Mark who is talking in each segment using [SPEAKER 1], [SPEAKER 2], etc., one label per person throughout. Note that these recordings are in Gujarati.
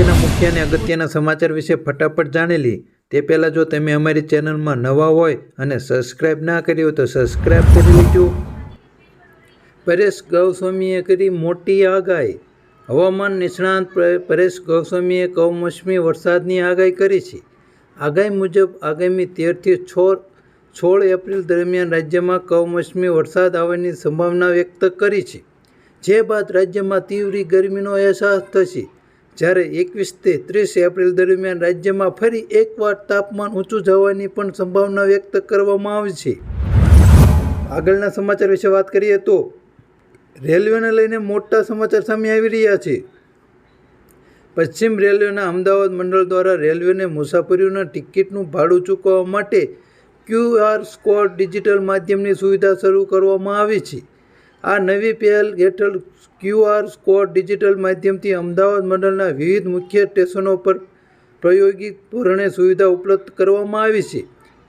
[SPEAKER 1] આજના મુખ્ય અને અગત્યના સમાચાર વિશે ફટાફટ જાણેલી તે પહેલાં જો તમે અમારી ચેનલમાં નવા હોય અને સબસ્ક્રાઈબ ના કરી હોય તો સબસ્ક્રાઇબ કરી લેજો. પરેશ ગૌસ્વામીએ કરી મોટી આગાહી. હવામાન નિષ્ણાંત પરેશ ગૌસ્વામીએ કમોસમી વરસાદની આગાહી કરી છે. આગાહી મુજબ આગામી તેરથી છ સોળ એપ્રિલ દરમિયાન રાજ્યમાં કમોસમી વરસાદ આવવાની સંભાવના વ્યક્ત કરી છે. જે બાદ રાજ્યમાં તીવ્ર ગરમીનો અહેસાસ થશે. જ્યારે એકવીસથી ત્રીસ એપ્રિલ દરમિયાન રાજ્યમાં ફરી એકવાર તાપમાન ઊંચું જવાની પણ સંભાવના વ્યક્ત કરવામાં આવી છે. આગળના સમાચાર વિશે વાત કરીએ તો રેલવેને લઈને મોટા સમાચાર સામે આવી રહ્યા છે. પશ્ચિમ રેલવેના અમદાવાદ મંડળ દ્વારા રેલવેને મુસાફરીઓના ટિકિટનું ભાડું ચૂકવવા માટે ક્યુઆર સ્કોડ ડિજિટલ માધ્યમની સુવિધા શરૂ કરવામાં આવી છે. આ નવી પહેલ હેઠળ ક્યુઆર કોડ ડિજિટલ માધ્યમથી અમદાવાદ મંડળના વિવિધ મુખ્ય સ્ટેશનો પર પ્રાયોગિક ધોરણે સુવિધા ઉપલબ્ધ કરવામાં આવી છે.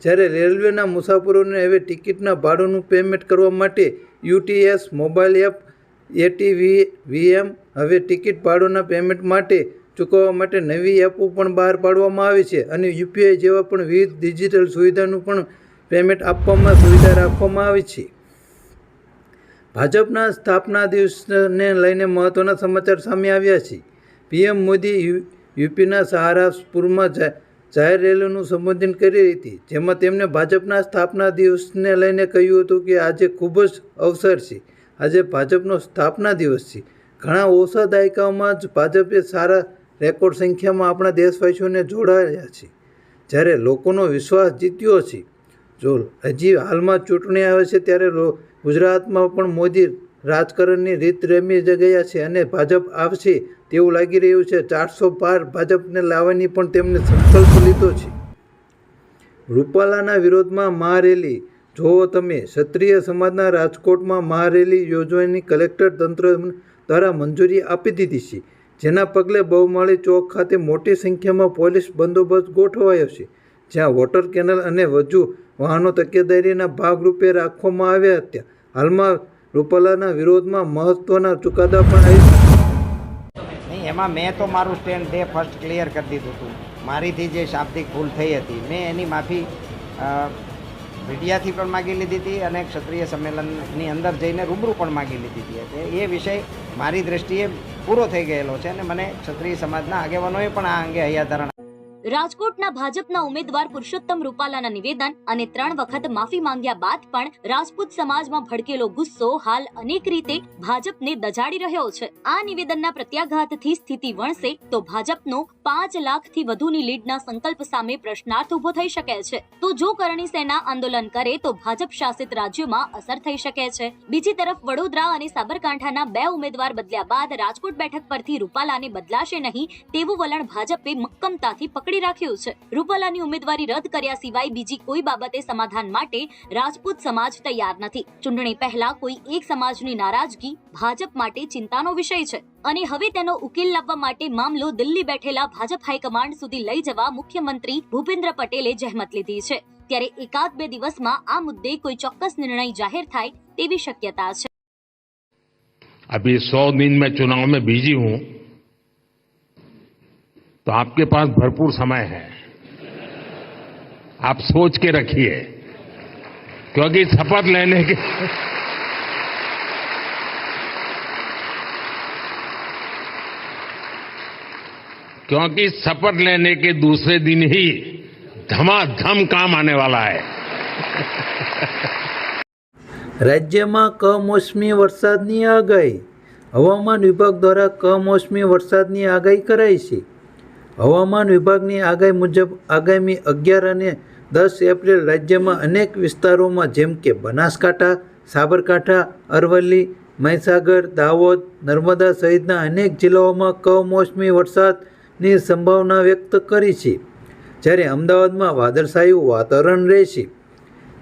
[SPEAKER 1] જ્યારે રેલવેના મુસાફરોને હવે ટિકિટના ભાડુંનું પેમેન્ટ કરવા માટે UTS mobile app ATV VM હવે ટિકિટ ભાડુંના પેમેન્ટ માટે ચૂકવવા માટે નવી એપો પણ બહાર પાડવામાં આવી છે અને યુપીઆઈ જેવા પણ વિવિધ ડિજિટલ સુવિધાનું પણ પેમેન્ટ આપવામાં સુવિધા રાખવામાં આવી છે. ભાજપના સ્થાપના દિવસને લઈને મહત્ત્વના સમાચાર સામે આવ્યા છે. પીએમ મોદી યુપીના સહારાપુરમાં જાહેર રેલીનું સંબોધન કરી હતી, જેમાં તેમણે ભાજપના સ્થાપના દિવસને લઈને કહ્યું હતું કે આજે ખૂબ જ અવસર છે. આજે ભાજપનો સ્થાપના દિવસ છે. ઘણા ઓછા દાયકાઓમાં જ ભાજપે સારા રેકોર્ડ સંખ્યામાં આપણા દેશવાસીઓને જોડાયા છે. જ્યારે લોકોનો વિશ્વાસ જીત્યો છે જો હજી હાલમાં ચૂંટણી આવે છે ત્યારે ગુજરાતમાં પણ મોદી રાજકારણની રીત રમી ગયા છે અને ભાજપ આવશે તેવું લાગી રહ્યું છે. ચારસો પાર ભાજપને લાવવાની પણ તેમણે સંકલ્પ લીધો છે. રૂપાલાના વિરોધમાં મહારેલી જોવો તમે, ક્ષત્રિય સમાજના રાજકોટમાં મહારેલી યોજવાની કલેક્ટર તંત્ર દ્વારા મંજૂરી આપી દીધી છે. જેના પગલે બહુમાળી ચોક ખાતે મોટી સંખ્યામાં પોલીસ બંદોબસ્ત ગોઠવાયો છે. જ્યાં વોટર કેનલ અને વજુ વાહનો તકેદારીના ભાગરૂપે રાખવામાં આવ્યા હતા. હાલમાં રૂપાલાના વિરોધમાં મહત્વના ચુકાદા પણ આવી
[SPEAKER 2] નહીં, એમાં મેં તો મારું સ્ટેન્ડ ડે ફર્સ્ટ ક્લિયર કરી દીધું હતું. મારીથી જે શાબ્દિક ભૂલ થઈ હતી, મેં એની માફી મીડિયાથી પણ માગી લીધી હતી અને ક્ષત્રિય સંમેલનની અંદર જઈને રૂબરૂ પણ માગી લીધી હતી. એટલે એ વિષય મારી દ્રષ્ટિએ પૂરો થઈ ગયેલો છે અને મને ક્ષત્રિય સમાજના આગેવાનોએ પણ આ અંગે હૈયાધારણ
[SPEAKER 3] રાજકોટના ભાજપના ઉમેદવાર પુરુષોત્તમ રૂપાલાના નિવેદન અને ત્રણ વખત માફી માંગ્યા બાદ પણ રાજપૂત સમાજમાં ભડકેલો ગુસ્સો હાલ અનેક રીતે ભાજપને દજાડી રહ્યો છે. આ નિવેદનના પ્રત્યાઘાતથી સ્થિતિ વણસે તો ભાજપનો પાંચ લાખથી વધુની લીડના સંકલ્પ સામે પ્રશ્નાર્થ ઊભો થઈ શકે છે. તો જો કરણી સેના આંદોલન કરે તો ભાજપ શાસિત રાજ્યોમાં અસર થઈ શકે છે. બીજી તરફ વડોદરા અને સાબરકાંઠાના બે ઉમેદવાર બદલ્યા બાદ રાજકોટ બેઠક પરથી રૂપાલાને બદલાશે નહીં તેવું વલણ ભાજપે મક્કમતાથી પકડી રાખ્યું છે રૂપાલાની ઉમેદવારી રદ કર્યા સિવાય બીજી કોઈ બાબતે સમાધાન માટે રાજપૂત સમાજ તૈયાર નથી ચૂંટણી પહેલા કોઈ એક સમાજની નારાજગી ભાજપ માટે ચિંતાનો વિષય છે અને હવે તેનો ઉકેલ લાવવા માટે મામલો દિલ્હી બેઠેલા ભાજપ હાઈકમાન્ડ સુધી લઈ જવા મુખ્યમંત્રી ભૂપેન્દ્ર પટેલે જહેમત લીધી છે ત્યારે એકાદ બે દિવસમાં આ મુદ્દે કોઈ ચોક્કસ નિર્ણય જાહેર થાય તેવી શક્યતા છે
[SPEAKER 4] अभी सौ दिन मैं चुनाव में बिजी हूं तो आपके पास भरपूर समय है आप सोच के रखिए क्योंकि शपथ लेने के क्योंकि शपथ लेने के दूसरे दिन ही धमाधम काम आने वाला है
[SPEAKER 1] રાજ્યમાં કમોસમી વરસાદની આગાહી હવામાન વિભાગ દ્વારા કમોસમી વરસાદની આગાહી કરાઈ છે હવામાન વિભાગની આગાહી મુજબ આગામી અગિયાર અને દસ એપ્રિલ રાજ્યમાં અનેક વિસ્તારોમાં જેમ કે બનાસકાંઠા, સાબરકાંઠા, અરવલ્લી, મહીસાગર, દાહોદ, નર્મદા સહિતના અનેક જિલ્લાઓમાં કમોસમી વરસાદની સંભાવના વ્યક્ત કરી છે. જ્યારે અમદાવાદમાં વાદળછાયું વાતાવરણ રહેશે.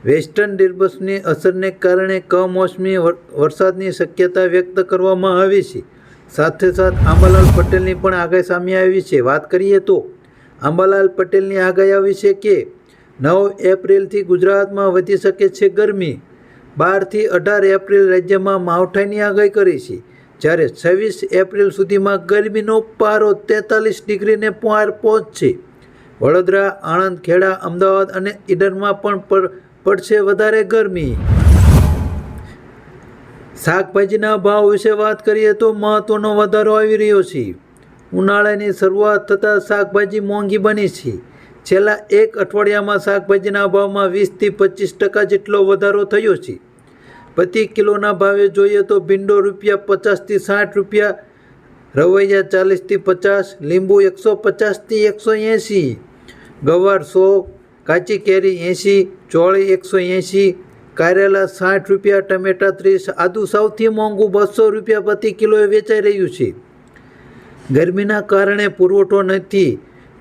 [SPEAKER 1] વેસ્ટર્ન ડિસ્ટર્બન્સની અસરને કારણે કમોસમી વર- વરસાદની શક્યતા વ્યક્ત કરવામાં આવી છે. સાથે સાથ આંબાલાલ પટેલની પણ આગાહી સામે આવી છે. વાત કરીએ તો, આંબાલાલ પટેલની આગાહી આવી છે કે, નવ એપ્રિલથી ગુજરાતમાં વધી શકે છે ગરમી. બારથી અઢાર એપ્રિલ રાજ્યમાં માવઠાની આગાહી કરી છે. જ્યારે છવ્વીસ એપ્રિલ સુધીમાં ગરમીનો પારો તેતાલીસ ડિગ્રીને પાર પહોંચશે. વડોદરા, આણંદ, ખેડા, અમદાવાદ અને ઈડરમાં પણ પડશે વધારે ગરમી. શાકભાજીના ભાવ વિશે વાત કરીએ તો મહત્ત્વનો વધારો આવી રહ્યો છે. ઉનાળાની શરૂઆત થતાં શાકભાજી મોંઘી બની છે. છેલ્લા એક અઠવાડિયામાં શાકભાજીના ભાવમાં વીસથી પચીસ ટકા જેટલો વધારો થયો છે. પ્રતિ કિલોના ભાવે જોઈએ તો ભીંડો રૂપિયા પચાસથી સાઠ રૂપિયા, રવૈયા ચાલીસથી પચાસ, લીંબુ એકસો પચાસથી એકસો એંસી ગવાર સો, કાચી કેરી એંસી ચોળી એકસો એંસી કારેલા સાઠ રૂપિયા ટમેટા ત્રીસ, આદુ સૌથી મોંઘું બસો રૂપિયા પ્રતિ કિલોએ વેચાઈ રહ્યું છે. ગરમીના કારણે પુરવઠો નથી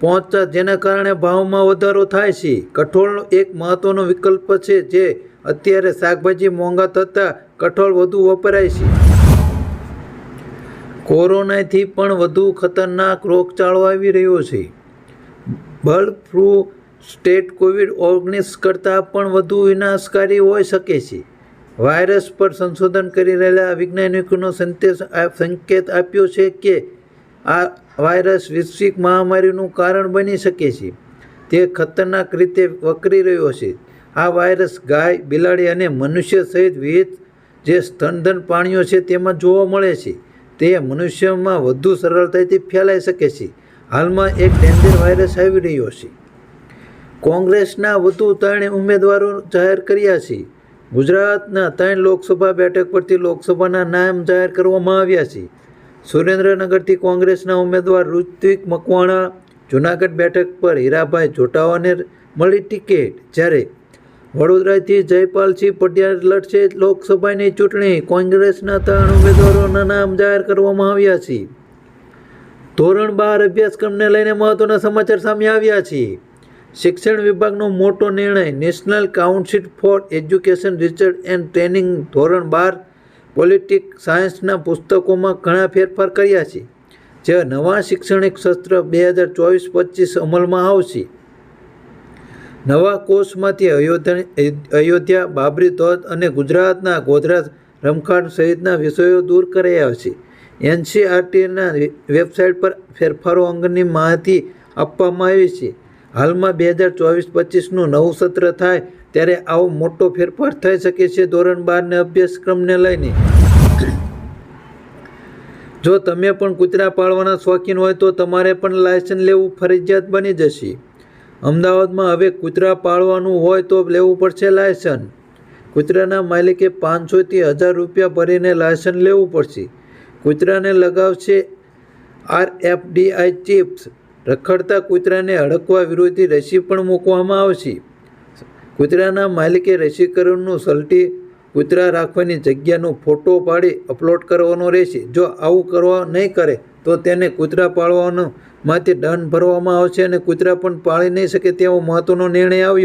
[SPEAKER 1] પહોંચતા, જેના કારણે ભાવમાં વધારો થાય છે. કઠોળ એક મહત્વનો વિકલ્પ છે જે અત્યારે શાકભાજી મોંઘા થતાં કઠોળ વધુ વપરાય છે. કોરોનાથી પણ વધુ ખતરનાક રોગચાળો આવી રહ્યો છે. બર્ડ ફ્લૂ સ્ટેટ કોવિડ ઓગણીસ કરતાં પણ વધુ વિનાશકારી હોઈ શકે છે. વાયરસ પર સંશોધન કરી રહેલા વૈજ્ઞાનિકોનો સંદેશ સંકેત આપ્યો છે કે આ વાયરસ વૈશ્વિક મહામારીનું કારણ બની શકે છે. તે ખતરનાક રીતે વકરી રહ્યો છે. આ વાયરસ ગાય, બિલાડી અને મનુષ્ય સહિત વિવિધ જે સ્તનધન પ્રાણીઓ છે તેમાં જોવા મળે છે. તે મનુષ્યમાં વધુ સરળતાથી ફેલાઈ શકે છે. હાલમાં એક ડેન્જર વાયરસ આવી રહ્યો છે. કોંગ્રેસના વધુ ત્રણ ઉમેદવારો જાહેર કર્યા છે. ગુજરાતના ત્રણ લોકસભા બેઠક પરથી લોકસભાના નામ જાહેર કરવામાં આવ્યા છે. સુરેન્દ્રનગરથી કોંગ્રેસના ઉમેદવાર ઋત્વિક મકવાણા, જૂનાગઢ બેઠક પર હીરાભાઈ જોટાવાને મળી ટિકિટ. જ્યારે વડોદરાથી જયપાલસિંહ પટિયાલ લડશે લોકસભાની ચૂંટણી, કોંગ્રેસના ત્રણ ઉમેદવારોના નામ જાહેર કરવામાં આવ્યા છે. ધોરણ બાર અભ્યાસક્રમને લઈને મહત્વના સમાચાર સામે આવ્યા છે. શિક્ષણ વિભાગનો મોટો નિર્ણય national council for education research and training ધોરણ બાર પોલિટિક સાયન્સના પુસ્તકોમાં ઘણા ફેરફાર કર્યા છે, જે નવા શૈક્ષણિક સત્ર બે હજાર ચોવીસ પચીસ અમલમાં આવશે. નવા કોર્સમાંથી અયોધ્યા અયોધ્યા, બાબરી ધોધ અને ગુજરાતના ગોધરા રમખાણ સહિતના વિષયો દૂર કરાયા છે એનસીઆરટીના વેબસાઇટ પર ફેરફારો અંગેની માહિતી આપવામાં આવી છે. હાલમાં બે હજાર ચોવીસ પચીસનું નવું સત્ર થાય ત્યારે આવો મોટો ફેરફાર થઈ શકે છે ધોરણ બારને અભ્યાસક્રમને લઈને. જો તમે પણ કૂતરા પાળવાના શોખીન હોય તો તમારે પણ લાયસન્સ લેવું ફરજિયાત બની જશે. અમદાવાદમાં હવે કૂતરા પાળવાનું હોય તો લેવું પડશે લાયસન્સ કૂતરાના માલિકે પાંચસોથી હજાર રૂપિયા ભરીને લાયસન્સ લેવું પડશે. કૂતરાને લગાવશે આર એફ ડીઆઈ ચિપ્સ. રખડતા કૂતરાને હડકવા વિરોધી રસી પણ મૂકવામાં આવશે. કૂતરાના માલિકે રસીકરણનું સલટી કૂતરા રાખવાની જગ્યાનો ફોટો પાડી અપલોડ કરવાનો રહેશે. જો આવું કરવા નહીં કરે, તો તેને કૂતરા પાળવાનો માંથી દંડ ભરવામાં આવશે અને કૂતરા પણ પાળી નહીં શકે તેવો મહત્વનો નિર્ણય આવ્યો